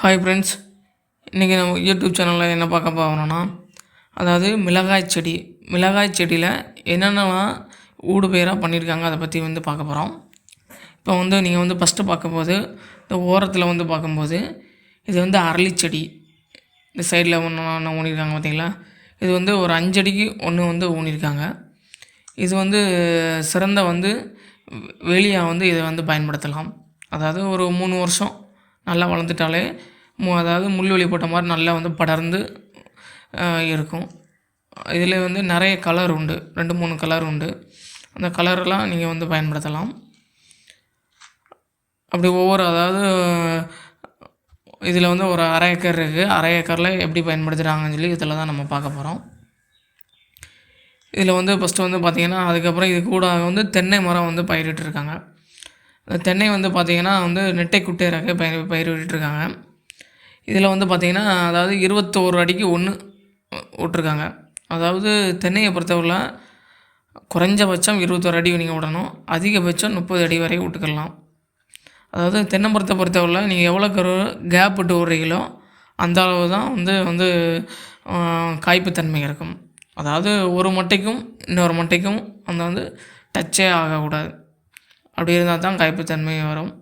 Hi friends இன்றைக்கி நம்ம YouTube சேனலில் என்ன பார்க்க போகிறோம்னா அதாவது மிளகாய் செடி. மிளகாய் செடியில் என்னென்னலாம் ஊடு பெயராக பண்ணியிருக்காங்க அதை பற்றி வந்து பார்க்க போகிறோம் இப்போ வந்து நீங்கள் வந்து ஃபஸ்ட்டு பார்க்கும்போது இந்த ஓரத்தில் வந்து பார்க்கும்போது இது வந்து அரளி செடி. இந்த சைடில் ஒன்று ஒன்று ஊனியிருக்காங்க பார்த்தீங்களா இது வந்து ஒரு அஞ்சடிக்கு ஒன்று வந்து ஊனியிருக்காங்க இது வந்து சிறந்த வந்து வெளியாக வந்து இதை வந்து பயன்படுத்தலாம். அதாவது ஒரு மூணு வருஷம் நல்லா வளர்ந்துட்டாலே மு அதாவது முள்வெளி போட்ட மாதிரி நல்லா வந்து படர்ந்து இருக்கும். இதில் வந்து நிறைய கலர் உண்டு. ரெண்டு மூணு கலர் உண்டு. அந்த கலரெலாம் நீங்கள் வந்து பயன்படுத்தலாம். அப்படி ஒவ்வொரு அதாவது இதில் வந்து ஒரு அரை ஏக்கர் இருக்குது அரை ஏக்கரில் எப்படி பயன்படுத்துகிறாங்கன்னு சொல்லி இதில் தான் நம்ம பார்க்க போகிறோம் இதில் வந்து ஃபஸ்ட்டு வந்து பார்த்திங்கன்னா அதுக்கப்புறம் இது கூட வந்து தென்னை மரம் வந்து பயிரிட்டுருக்காங்க. தென்னை வந்து பார்த்திங்கன்னா வந்து நெட்டை குட்டையராக பயிர் பயிரிட்டுருக்காங்க இதில் வந்து பார்த்திங்கன்னா அதாவது இருபத்தோரு அடிக்கு ஒன்று விட்ருக்காங்க அதாவது தென்னையை பொறுத்தவரையில் குறைஞ்சபட்சம் இருபத்தோரு அடி நீங்கள் விடணும். அதிகபட்சம் முப்பது அடி வரை விட்டுக்கலாம். அதாவது தென்னை பொறுத்தவரையில் நீங்கள் எவ்வளோ கரு கேப் விட்டு விடுறீங்களோ அந்த அளவு தான் வந்து வந்து காய்ப்பு காய்ப்புத்தன்மை இருக்கும். அதாவது ஒரு மட்டைக்கும் இன்னொரு மட்டைக்கும் அந்த வந்து டச்சே ஆகக்கூடாது. அப்படி இருந்தால் தான் காய்ப்புத்தன்மை வரும்.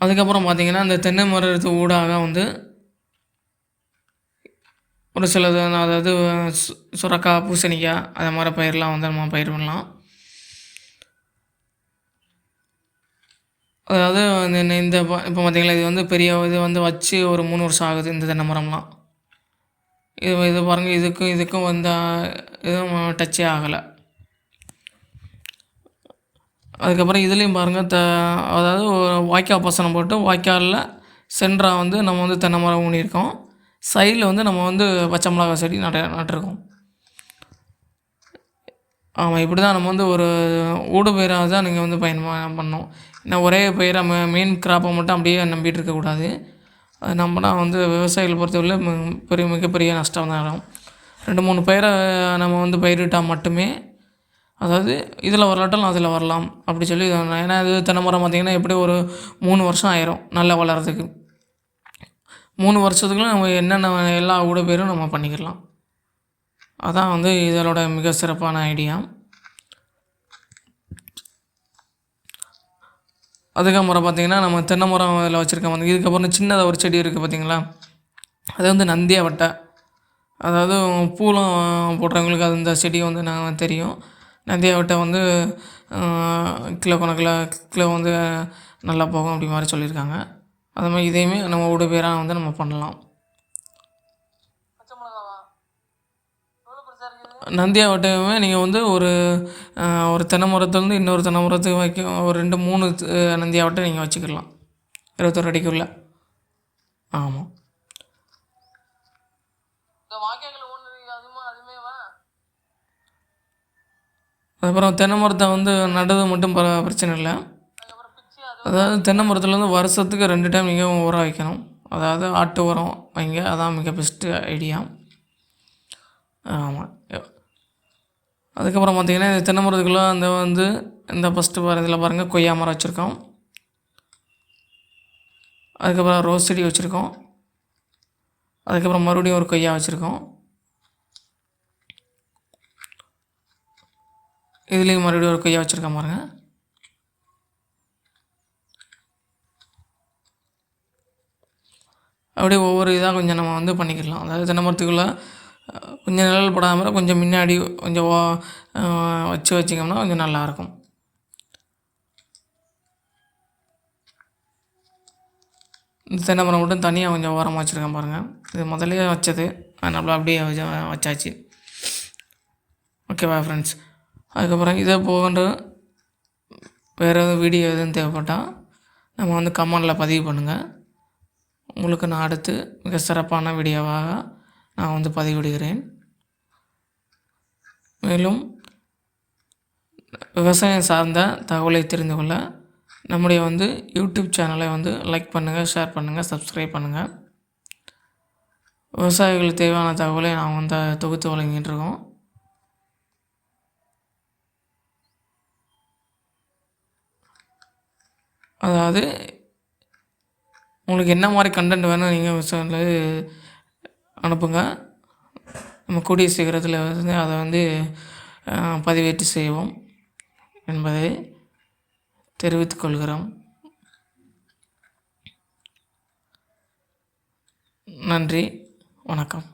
அதுக்கப்புறம் பார்த்திங்கன்னா இந்த தென்னை மரத்து ஊடாக வந்து ஒரு சிலது அதாவது சு- சுரக்காய் பூசணிக்காய் அந்த மாதிரி பயிரெலாம் வந்து நம்ம பயிர் பண்ணலாம். அதாவது இந்த இப்போ பார்த்தீங்களா இது வந்து பெரிய இது வந்து வச்சு ஒரு மூணு வருஷம் ஆகுது இந்த தென்னை மரம்லாம். இது இது பாருங்கள் இதுக்கும் இதுக்கும் வந்த இதுவும் டச்சே ஆகலை. அதுக்கப்புறம் இதுலேயும் பாருங்கள் த அதாவது வாய்க்கால் பாசனம் போட்டு வாய்க்காலில் சென்ட்ராக வந்து நம்ம வந்து தென்னை மரம் ஊனியிருக்கோம். சைடில் வந்து நம்ம வந்து பச்சை மிளகாய் செடி நட நட்டிருக்கோம். ஆமாம் இப்படி தான் நம்ம வந்து ஒரு ஊடு பயிராக தான் நீங்கள் வந்து பயன் பண்ணோம் ஏன்னா ஒரே பயிராக மெ மெயின் கிராப்பை மட்டும் அப்படியே நம்பிட்டு இருக்கக்கூடாது அது நம்பினா வந்து விவசாயிகள் பொறுத்தவரை மிக பெரிய மிகப்பெரிய நஷ்டம் தான். ஆகும் ரெண்டு மூணு பயிரை நம்ம வந்து பயிரிட்டால் மட்டுமே அதாவது இதில் வரலாட்டாலும் அதில் வரலாம் அப்படி சொல்லி ஏன்னா இது தென்னைமரம் பார்த்திங்கன்னா எப்படி ஒரு மூணு வருஷம் ஆயிரும் நல்லா வளர்கிறதுக்கு மூணு வருஷத்துக்குள்ள நம்ம என்னென்ன எல்லா ஊட பேரும் நம்ம பண்ணிக்கலாம். அதான் வந்து இதனோட மிக சிறப்பான ஐடியா. அதுக்கப்புறம் பார்த்திங்கன்னா நம்ம தென்னை மரம் இதில் வச்சுருக்கோம். வந்து இதுக்கப்புறம் சின்னதாக ஒரு செடி இருக்குது பார்த்திங்களா? அது வந்து நந்தியா வட்டை அதாவது பூலம் போடுறவங்களுக்கு அது இந்த செடி வந்து நான் தெரியும். நந்தியாவட்ட வந்து கிலோ கணக்கில் கிலோ வந்து நல்லா போகும் அப்படி மாதிரி சொல்லியிருக்காங்க. அது மாதிரி இதையுமே நம்ம ஊடு பேராக வந்து நம்ம பண்ணலாம். நந்தியாவட்டையுமே நீங்கள் வந்து ஒரு ஒரு தென்னை மரத்துலேருந்து இன்னொரு தென்னை மரத்துக்கு வைக்க ஒரு ரெண்டு மூணு ஆஹ், நந்தியா வட்டை நீங்கள் வச்சுக்கலாம் இருபத்தொரு அடிக்குள்ள. ஆமாம் அதுக்கப்புறம் தென்னை மரத்தை வந்து நடுறது மட்டும் பர பிரச்சனை இல்லை. அதாவது தென்னை மரத்தில் வந்து வருஷத்துக்கு ரெண்டு டைம் நீங்கள் உரம் வைக்கணும். அதாவது ஆட்டு உரம் வைங்க. அதான் மிக பெஸ்ட்டு ஐடியா ஆமாம் அதுக்கப்புறம் பார்த்தீங்கன்னா இந்த தென்னை மரத்துக்குள்ளே அந்த வந்து இந்த ஃபஸ்ட்டு பாரு இதில் பாருங்கள் கொய்யா மரம் வச்சுருக்கோம். அதுக்கப்புறம் ரோஸ் செடி வச்சுருக்கோம். அதுக்கப்புறம் மறுபடியும் ஒரு கொய்யா வச்சுருக்கோம். இதுலேயும் மறுபடியும் ஒரு கொய்யா வச்சுருக்கேன் பாருங்க. அப்படியே ஒவ்வொரு இதாக கொஞ்சம் நம்ம வந்து பண்ணிக்கலாம். அதாவது தென்னை மரத்துக்குள்ளே கொஞ்சம் நிழல் படாமல் கொஞ்சம் முன்னாடி கொஞ்சம் ஓ- வச்சு வச்சிங்கோம்னா கொஞ்சம் நல்லாயிருக்கும் இந்த தென்னை மரம் மட்டும் தனியாக கொஞ்சம் ஓரமாக வச்சுருக்கேன் பாருங்கள் இது முதலே வச்சது. நம்மள அப்படியே வச்சாச்சு. ஓகேவா ஃப்ரெண்ட்ஸ் அதுக்கப்புறம் இதை போகின்ற வேறு எதுவும் வீடியோ எதுவும் தேவைப்பட்டால் நம்ம வந்து கமெண்டில் பதிவு பண்ணுங்கள் உங்களுக்கு நான் அடுத்து மிக சிறப்பான வீடியோவாக நான் வந்து பதிவிடுகிறேன். மேலும் விவசாயம் சார்ந்த தகவலை தெரிந்து கொள்ள நம்முடைய வந்து யூடியூப் சேனலை வந்து லைக் பண்ணுங்கள் ஷேர் பண்ணுங்கள் சப்ஸ்கிரைப் பண்ணுங்கள் விவசாயிகளுக்கு தேவையான தகவலை நான் வந்து தொகுத்து வழங்கிட்டு இருக்கோம். அதாவது உங்களுக்கு என்ன மாதிரி கண்டென்ட் வேணும் நீங்கள் வந்து அனுப்புங்க. நம்ம கூடிய சீக்கிரத்தில் வந்து அதை வந்து அஹ், பதிவேற்று செய்வோம் என்பதை தெரிவித்துக் கொள்கிறோம். நன்றி. வணக்கம்.